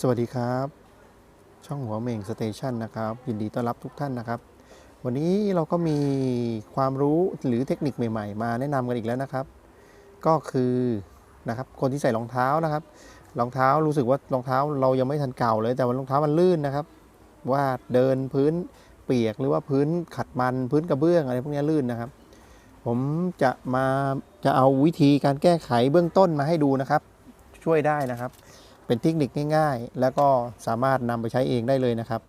สวัสดีครับ ช่องหัวเม่งสเตชันนะครับยินดีต้อนรับทุกท่านนะครับ วันนี้เราก็มีความรู้หรือเทคนิคใหม่ๆ มาแนะนำกันอีกแล้วนะครับ ก็คือนะครับคนที่ใส่รองเท้านะครับรองเท้ารู้สึกว่ารองเท้าเรายังไม่ทันเก่าเลย แต่ว่ารองเท้ามันลื่นนะครับ ว่าเดินพื้นเปียกหรือว่าพื้นขัดมันพื้นกระเบื้องอะไรพวกนี้ลื่นนะครับ ผมจะมาจะเอาวิธีการแก้ไขเบื้องต้นมาให้ดูนะครับ ช่วยได้นะครับ เป็นเทคนิคง่ายๆ แล้วก็สามารถนำไปใช้เองได้เลยนะครับ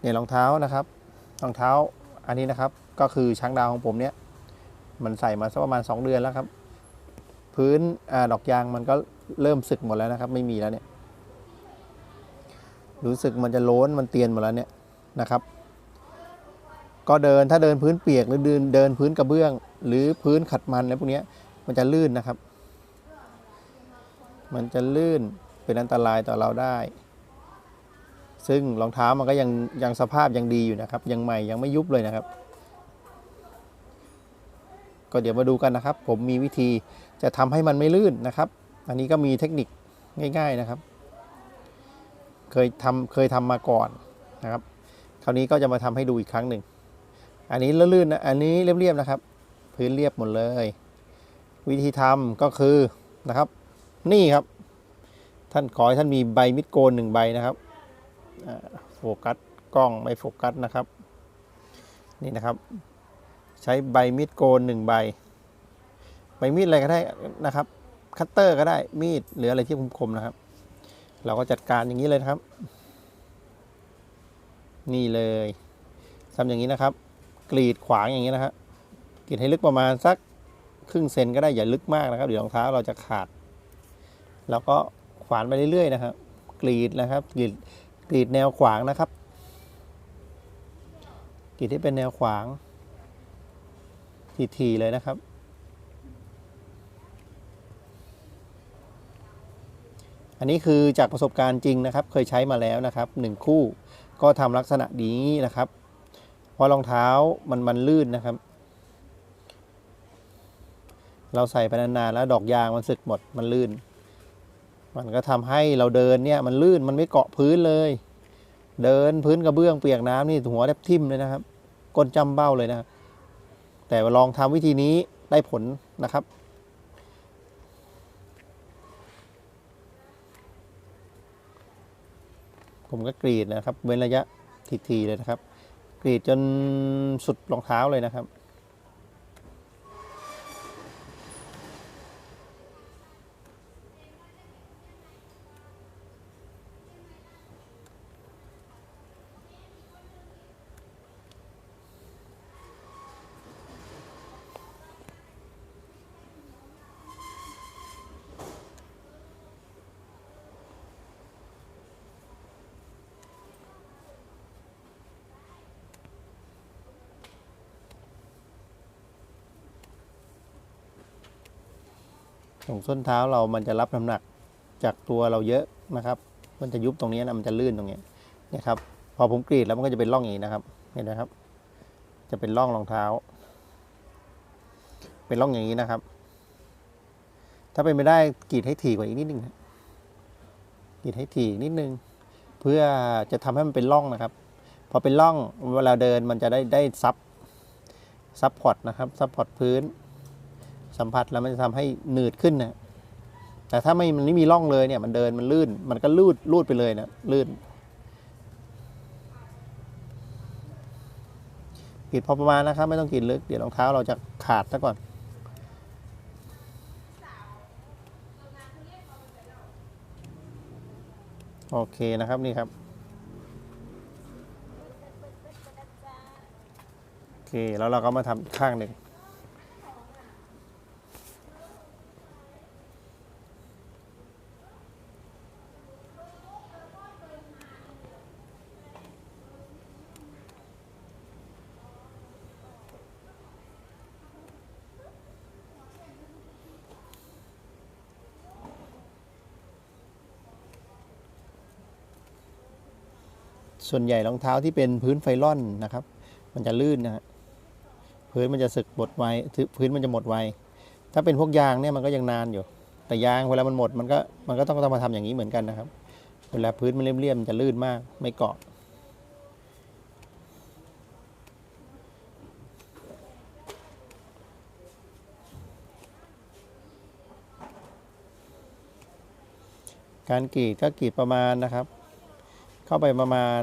เนี่ยรองเท้านะครับรองเท้าอันนี้นะครับก็คือช้างดาวของผมเนี่ย มันใส่มาสักประมาณ 2 เดือนแล้วครับ พื้นอดอกยางมันก็เริ่มสึกหมดแล้วนะครับ ไม่มีแล้วเนี่ย รู้สึกมันจะโล้นมันเตียนหมดแล้วเนี่ยนะครับ ก็เดินถ้าเดินพื้นเปียกหรือเดินเดินพื้นกระเบื้อง หรือพื้นขัดมันอะไรพวกนี้มันจะลื่นนะครับ มันจะลื่นเป็นอันตรายต่อเราได้ ซึ่งรองเท้ามันก็ยังยังสภาพยังดีอยู่นะครับ ยังใหม่ยังไม่ยุบเลยนะครับ ก็เดี๋ยวมาดูกันนะครับ ผมมีวิธีจะทำให้มันไม่ลื่นนะครับ อันนี้ก็มีเทคนิคง่าย ๆนะครับ เคยทำเคยทำมาก่อนนะครับ คราวนี้ก็จะมาทำให้ดูอีกครั้งหนึ่ง อันนี้ลื่นๆนะ อันนี้เรียบๆนะครับ พื้นเรียบหมดเลย วิธีทำก็คือนะครับ นี่ครับ ท่านขอให้ท่านมีใบมิดโกนหนึ่งใบนะครับโฟกัสกล้องไม่โฟกัสนะครับ นี่นะครับ ใช้ใบมีดโกนหนึ่งใบ ใบมีดอะไรก็ได้นะครับ คัตเตอร์ก็ได้มีดหรืออะไรที่คมๆนะครับ เราก็จัดการอย่างนี้เลยนะครับ นี่เลยทำอย่างนี้นะครับ กรีดขวางอย่างนี้นะครับกรีดให้ลึกประมาณสักครึ่งเซนก็ได้อย่าลึกมากนะครับเดี๋ยวรองเท้าเราจะขาด แล้วก็ขวานไปเรื่อยๆนะครับ กรีดนะครับ กรีดกรีดแนวขวางนะครับ กรีดให้เป็นแนวขวางทีๆเลยนะครับ อันนี้คือจากประสบการณ์จริงนะครับ เคยใช้มาแล้วนะครับหนึ่งคู่ก็ทำลักษณะนี้นะครับ เพราะรองเท้ามันมันลื่นนะครับ เราใส่ไปนานๆแล้วดอกยางมันสึกหมดมันลื่น มันก็ทำให้เราเดินเนี่ยมันลื่นมันไม่เกาะพื้นเลย เดินพื้นกระเบื้องเปียกน้ำนี่หัวแทบทิ่มเลยนะครับ ก้นจำเบ้าเลยนะครับแต่ลองทำวิธีนี้ได้ผลนะครับผมก็กรีดนะครับ เว้นระยะทีๆเลยนะครับ กรีดจนสุดรองเท้าเลยนะครับ ตรงส้นเท้าเรามันจะรับน้ำหนักจากตัวเราเยอะนะครับ มันจะยุบตรงนี้นะมันจะลื่นตรงนี้นี่ยครับ พอผมกรีดแล้วมันก็จะเป็นร่องอย่างนี้นะครับ เห็นไหมครับ จะเป็นร่องรองเท้า เป็นร่องอย่างนี้นะครับ ถ้าเป็นไม่ได้กรีดให้ถี่กว่าอีกนิดนึงนะกรีดให้ถี่นิดนึง เพื่อจะทำให้มันเป็นร่องนะครับ พอเป็นร่องเวลาเดินมันจะได้ได้ซับซับพอร์ตนะครับซับพอร์ตพื้น สัมผัสแล้วมันจะทำให้หนืดขึ้นนะแต่ถ้าไม่มันไม่มีร่องเลยเนี่ย มันเดินมันลื่น มันก็ลูดลูดไปเลยนะลื่นกรีดพอประมาณนะครับ ไม่ต้องกรีดลึกเดี๋ยวรองเท้าเราจะขาดซะก่อนโอเคนะครับนี่ครับโอเคแล้วเราก็มาทำข้างหนึ่ง ส่วนใหญ่รองเท้าที่เป็นพื้นไฟล่อนนะครับ มันจะลื่นนะฮะพื้นมันจะสึกหมดไวพื้นมันจะหมดไวถ้าเป็นพวกยางเนี่ยมันก็ยังนานอยู่ แต่ยางเวลามันหมดมันก็มันก็ต้องต้องมาทำอย่างนี้เหมือนกันนะครับ เวลาพื้นมันเลี่ยมๆมันจะลื่นมากไม่เกาะการกรีดก็กรีดประมาณนะครับ เข้าไปประมาณ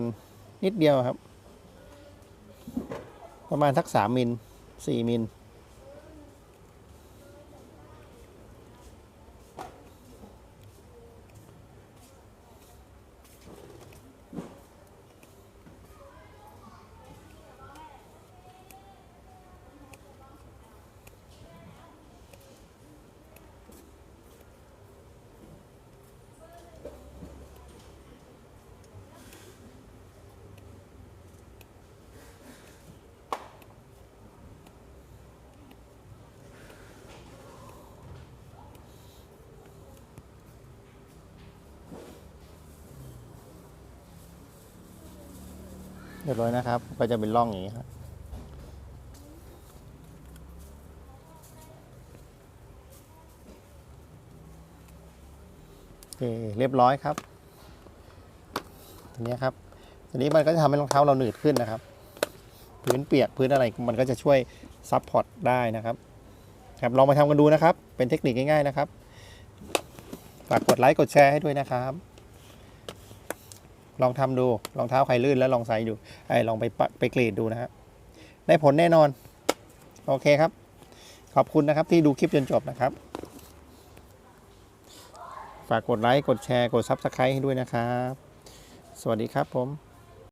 นิดเดียวครับ ประมาณสักสามมิลสี่มิล เรียบร้อยนะครับ ก็จะเป็นร่องอย่างนี้ครับโอเคเรียบร้อยครับอันนี้ครับอันนี้มันก็จะทำให้รองเท้าเราหนืดขึ้นนะครับ พื้นเปียกพื้นอะไรมันก็จะช่วยซับพอร์ตได้นะครับครับลองไปทำกันดูนะครับ เป็นเทคนิคง่ายๆนะครับ ฝากกดไลค์กดแชร์ให้ด้วยนะครับ ลองทำดูรองเท้าใครลื่นแล้วลองใส่ดูไอ้ลองไปไปกรีดดูนะฮะได้ผลแน่นอน โอเคครับ ขอบคุณนะครับที่ดูคลิปจนจบนะครับ ฝากกดไลค์ กดแชร์ กด Subscribe ให้ด้วยนะครับ สวัสดีครับผม